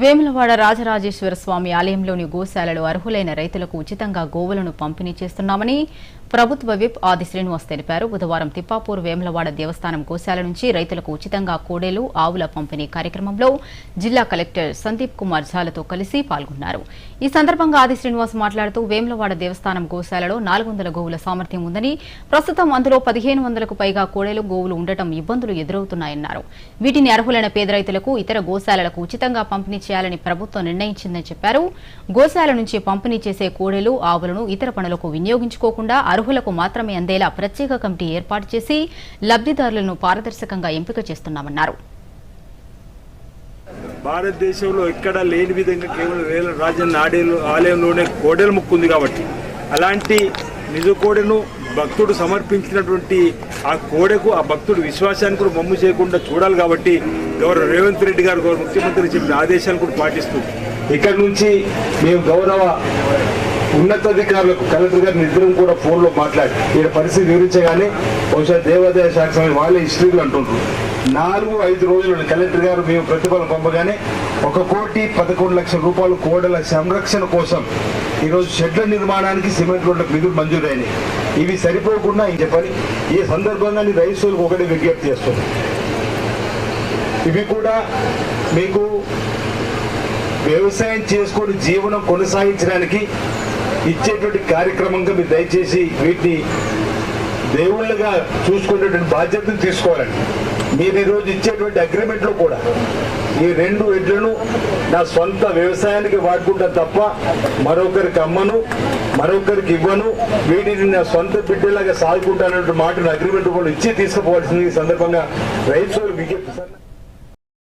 వేములవాడ రాజరాజేశ్వర స్వామి ఆలయంలోని గోశాలలు అర్హులైన రైతులకు ఉచితంగా గోవులను పంపిణీ చేస్తున్నామని ప్రభుత్వ విప్ ఆది శ్రీనివాస్ తెలిపారు. బుధవారం తిప్పాపూర్ వేములవాడ దేవస్థానం గోశాల నుంచి రైతులకు ఉచితంగా కోడేలు ఆవుల పంపిణీ కార్యక్రమంలో జిల్లా కలెక్టర్ సందీప్ కుమార్ ఝాలతో కలిసి పాల్గొన్నారు. ఈ సందర్భంగా ఆది శ్రీనివాస్ మాట్లాడుతూ వేములవాడ దేవస్థానం గోశాలలో నాలుగు వందల గోవుల సామర్థ్యం ఉందని ప్రస్తుతం అందులో పదిహేను వందలకు పైగా కోడేలు గోవులు ఉండటం ఇబ్బందులు ఎదురవుతున్నాయన్నారు. వీటిని అర్హులైన పేద రైతులకు ఇతర గోశాలలకు ఉచితంగా పంపిణీ చేయాలని ప్రభుత్వం నిర్ణయించిందని చెప్పారు. గోశాల నుంచి పంపిణీ చేసే కోడెలు ఆవులను ఇతర పనులకు వినియోగించుకోకుండా అర్హులకు మాత్రమే అందేలా ప్రత్యేక కమిటీ ఏర్పాటు చేసి లబ్దిదారులను పారదర్శకంగా ఎంపిక చేస్తున్నామన్నారు. భారతదేశంలో ఎక్కడ లేని విధంగా కేవలం వేల రాజన్న ఆడేలు ఆలయంలోనే కోడెల ముక్కు ఉంది కాబట్టి అలాంటి నిజ కోడెను భక్తుడు సమర్పించినటువంటి ఆ కోడెకు ఆ భక్తుడు విశ్వాసానికి కూడా మమ్ము చేయకుండా చూడాలి కాబట్టి గౌరవ రేవంత్ రెడ్డి గారు గౌరవ ముఖ్యమంత్రి చెప్పిన ఆదేశాలు కూడా పాటిస్తూ ఇక్కడి నుంచి మేము గౌరవ ఉన్నతాధికారులకు కలెక్టర్ గారిని ఇద్దరం కూడా ఫోన్లో మాట్లాడి ఈయన పరిస్థితి వివరించగానే బహుశా దేవాదాయ శాఖ వాళ్ళే హిస్టరీలు అంటుండ్రు. నాలుగు ఐదు రోజులు కలెక్టర్ గారు మేము ప్రతిఫలం పంపగానే ఒక కోటి పదకొండు లక్షల రూపాయలు కోడల సంరక్షణ కోసం ఈరోజు షెడ్ల నిర్మాణానికి సిమెంట్ రోడ్లకు నిధులు మంజూరైనవి ఇవి సరిపోకుండా ఈ చెప్పని ఈ సందర్భంగా నేను రైతులకు ఒకటి విజ్ఞప్తి చేస్తుంది ఇవి కూడా మీకు వ్యవసాయం చేసుకొని జీవనం కొనసాగించడానికి ఇచ్చేటువంటి కార్యక్రమంగా మీరు దయచేసి వీటిని దేవుళ్ళుగా చూసుకునేటువంటి బాధ్యతను తీసుకోవాలండి. మీరు ఈరోజు ఇచ్చేటువంటి అగ్రిమెంట్లో కూడా ఈ రెండు ఎడ్లను నా సొంత వ్యవసాయానికి వాడుకుంటా తప్ప మరొకరికి అమ్మను మరొకరికి ఇవ్వను. వీటిని నా సొంత బిడ్డలాగా సాగుకుంటానటువంటి మాటను అగ్రిమెంట్ కూడా ఇచ్చి తీసుకుపోవాల్సింది ఈ సందర్భంగా రైతులు విజ్ఞప్తి